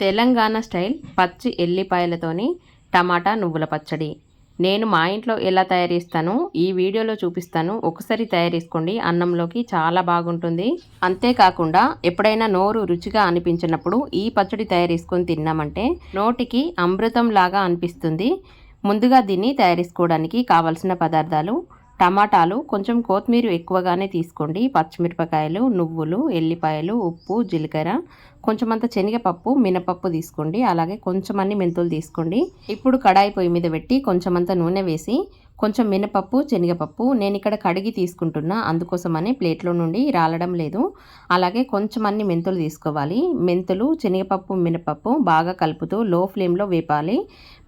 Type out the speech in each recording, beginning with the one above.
Telangana style పచ్చి ఎల్లిపాయలతోని టమాటా నువ్వుల పచ్చడి. నేను మా ఇంట్లో ఎలా తయారు ఈ వీడియోలో చూపిస్తాను. ఒకసారి తయారు చేసుకోండి. అన్నంలోకి చాలా బాగుంటుంది. అంతేకాకుండా ఎప్పుడైనా నోరు రుచిగా అనిపించినప్పుడు ఈ పచ్చడి తయారు చేసుకొని తిన్నామంటే నోటికి అమృతం లాగా అనిపిస్తుంది. ముందుగా దీన్ని తయారు చేసుకోవడానికి కావలసిన పదార్థాలు టమాటాలు కొంచెం కొత్తిమీర ఎక్కువగానే తీసుకోండి. పచ్చిమిరపకాయలు నువ్వులు ఎల్లిపాయలు ఉప్పు జీలకర్ర కొంచెం అంత శనగపప్పు మినపప్పు తీసుకోండి. అలాగే కొంచెం అన్ని మెంతులు తీసుకోండి. ఇప్పుడు కడాయి పొయ్యి మీద పెట్టి కొంచెం అంత నూనె వేసి కొంచెం మినపప్పు శనగపప్పు నేను ఇక్కడ కడిగి తీసుకుంటున్నా. అందుకోసమని ప్లేట్లో నుండి రాలడం లేదు. అలాగే కొంచెం అన్ని మెంతులు తీసుకోవాలి. మెంతులు శనగపప్పు మినపప్పు బాగా కలుపుతూ లో ఫ్లేమ్లో వేపాలి.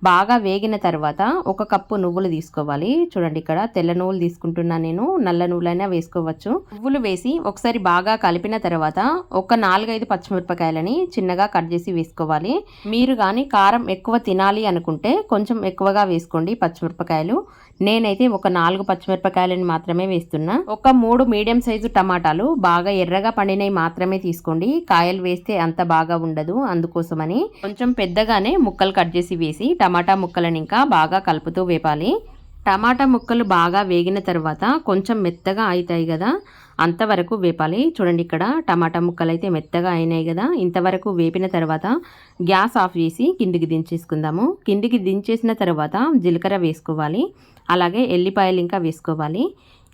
బాగా వేగిన తర్వాత ఒక కప్పు నువ్వులు తీసుకోవాలి. చూడండి ఇక్కడ తెల్ల నువ్వులు తీసుకుంటున్నా నేను. నల్ల నువ్వులైనా వేసుకోవచ్చు. నువ్వులు వేసి ఒకసారి బాగా కలిపిన తర్వాత ఒక నాలుగైదు పచ్చిమిరపకాయలని చిన్నగా కట్ చేసి వేసుకోవాలి. మీరు కానీ కారం ఎక్కువ తినాలి అనుకుంటే కొంచెం ఎక్కువగా వేసుకోండి పచ్చిమిరపకాయలు. నేనైతే ఒక నాలుగు పచ్చిమిరపకాయలను మాత్రమే వేస్తున్నా. ఒక మూడు మీడియం సైజు టమాటాలు బాగా ఎర్రగా పండినవి మాత్రమే తీసుకోండి. కాయలు వేస్తే అంత బాగా ఉండదు అందుకోసమని. కొంచెం పెద్దగానే ముక్కలు కట్ చేసి వేసి టమాటా ముక్కలను ఇంకా బాగా కలుపుతూ వేపాలి. టమాటా ముక్కలు బాగా వేగిన తర్వాత కొంచెం మెత్తగా అవుతాయి కదా అంతవరకు వేపాలి. చూడండి ఇక్కడ టమాటా ముక్కలు అయితే మెత్తగా అయినాయి కదా. ఇంతవరకు వేపిన తర్వాత గ్యాస్ ఆఫ్ చేసి కిందికి దించేసుకుందాము. కిందికి దించేసిన తర్వాత జీలకర్ర వేసుకోవాలి. అలాగే ఎల్లిపాయలు ఇంకా వేసుకోవాలి.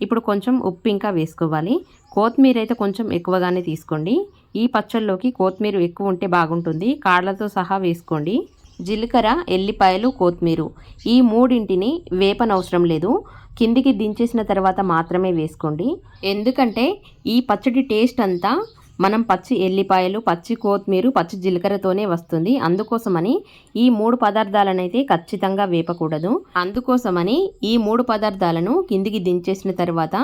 ఇప్పుడు కొంచెం ఉప్పు ఇంకా వేసుకోవాలి. కొత్తిమీర అయితే కొంచెం ఎక్కువగానే తీసుకోండి. ఈ పచ్చళ్ళలోకి కొత్తిమీర ఎక్కువ ఉంటే బాగుంటుంది. కాళ్ళతో సహా వేసుకోండి. జీలకర్ర ఎల్లిపాయలు కొత్తిమీర. ఈ మూడింటిని వేపనవసరం లేదు. కిందికి దించేసిన తర్వాత మాత్రమే వేసుకోండి. ఎందుకంటే ఈ పచ్చడి టేస్ట్ అంతా మనం పచ్చి ఎల్లిపాయలు పచ్చి కొత్తిమీర పచ్చి జీలకర్రతోనే వస్తుంది. అందుకోసమని ఈ మూడు పదార్థాలనైతే ఖచ్చితంగా వేపకూడదు. అందుకోసమని ఈ మూడు పదార్థాలను కిందికి దించేసిన తర్వాత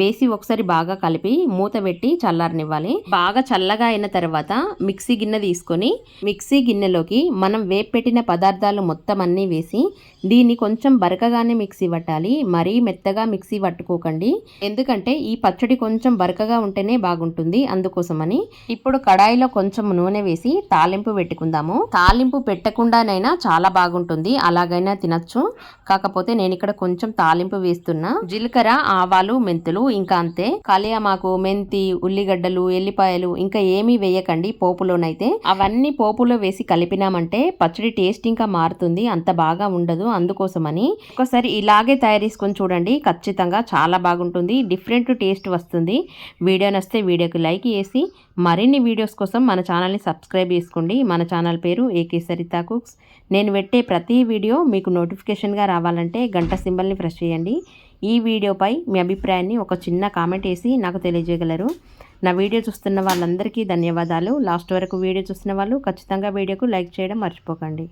వేసి ఒకసారి బాగా కలిపి మూత పెట్టి చల్లారనివ్వాలి. బాగా చల్లగా అయిన తర్వాత మిక్సీ గిన్నె తీసుకొని మిక్సీ గిన్నెలోకి మనం వేపెట్టిన పదార్థాలు మొత్తం అన్నీ వేసి దీన్ని కొంచెం బరకగానే మిక్సీ పట్టాలి. మరీ మెత్తగా మిక్సీ పట్టుకోకండి. ఎందుకంటే ఈ పచ్చడి కొంచెం బరకగా ఉంటేనే బాగుంటుంది. అందుకోసం కోసమని ఇప్పుడు కడాయిలో కొంచెం నూనె వేసి తాలింపు పెట్టుకుందాము. తాలింపు పెట్టకుండానైనా చాలా బాగుంటుంది. అలాగైనా తినచ్చు. కాకపోతే నేను ఇక్కడ కొంచెం తాలింపు వేస్తున్నా. జీలకర్ర ఆవాలు మెంతులు ఇంకా అంతే. కలియామాకు మెంతి ఉల్లిగడ్డలు ఎల్లిపాయలు ఇంకా ఏమీ వేయకండి పోపులోనైతే. అవన్నీ పోపులో వేసి కలిపినామంటే పచ్చడి టేస్ట్ ఇంకా మారుతుంది. అంత బాగా ఉండదు. అందుకోసమని ఒకసారి ఇలాగే తయారు చేసుకొని చూడండి. ఖచ్చితంగా చాలా బాగుంటుంది. డిఫరెంట్ టేస్ట్ వస్తుంది. వీడియో నస్తే వీడియోకి లైక్ చేసి మరిన్ని వీడియోస్ కోసం మన ఛానల్ని సబ్స్క్రైబ్ చేసుకోండి. మన ఛానల్ పేరు ఏకే సరితా కుక్స్ నేను పెట్టే ప్రతి వీడియో మీకు నోటిఫికేషన్గా రావాలంటే గంట సింబల్ని ప్రెస్ చేయండి. ఈ వీడియోపై మీ అభిప్రాయాన్ని ఒక చిన్న కామెంట్ వేసి నాకు తెలియజేయగలరు. నా వీడియో చూస్తున్న వాళ్ళందరికీ ధన్యవాదాలు. లాస్ట్ వరకు వీడియో చూస్తున్న వాళ్ళు ఖచ్చితంగా వీడియోకు లైక్ చేయడం మర్చిపోకండి.